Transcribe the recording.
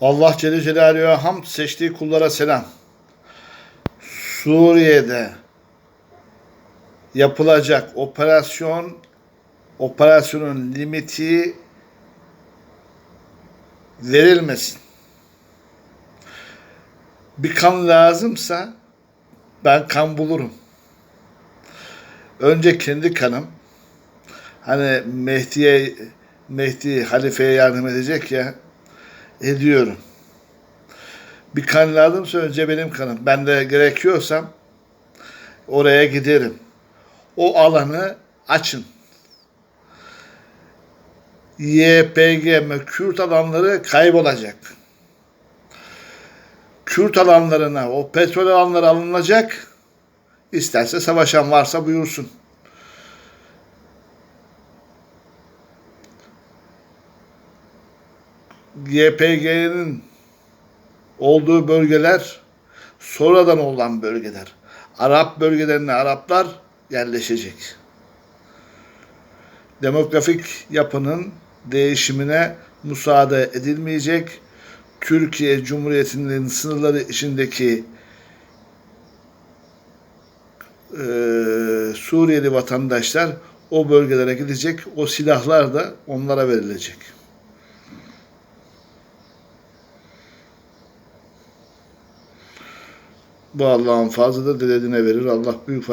Allah Celle Celaluhu'ya hamd seçtiği kullara selam. Suriye'de yapılacak operasyon operasyonun limiti verilmesin. Bir kan lazımsa ben kan bulurum. Önce kendi kanım hani Mehdi'ye Mehdi halifeye yardım edecek ya ediyorum. Bir kan lazımsa önce benim kanım. Ben de gerekiyorsam oraya giderim. O alanı açın. YPG ve Kürt alanları kaybolacak. Kürt alanlarına, o petrol alanları alınacak. İsterse savaşan varsa buyursun. YPG'nin olduğu bölgeler sonradan olan bölgeler. Arap bölgelerine Araplar yerleşecek. Demografik yapının değişimine müsaade edilmeyecek. Türkiye Cumhuriyeti'nin sınırları içindeki e, Suriyeli vatandaşlar o bölgelere gidecek. O silahlar da onlara verilecek. Bu Allah'ın fazladır dilediğine verir. Allah büyük fazla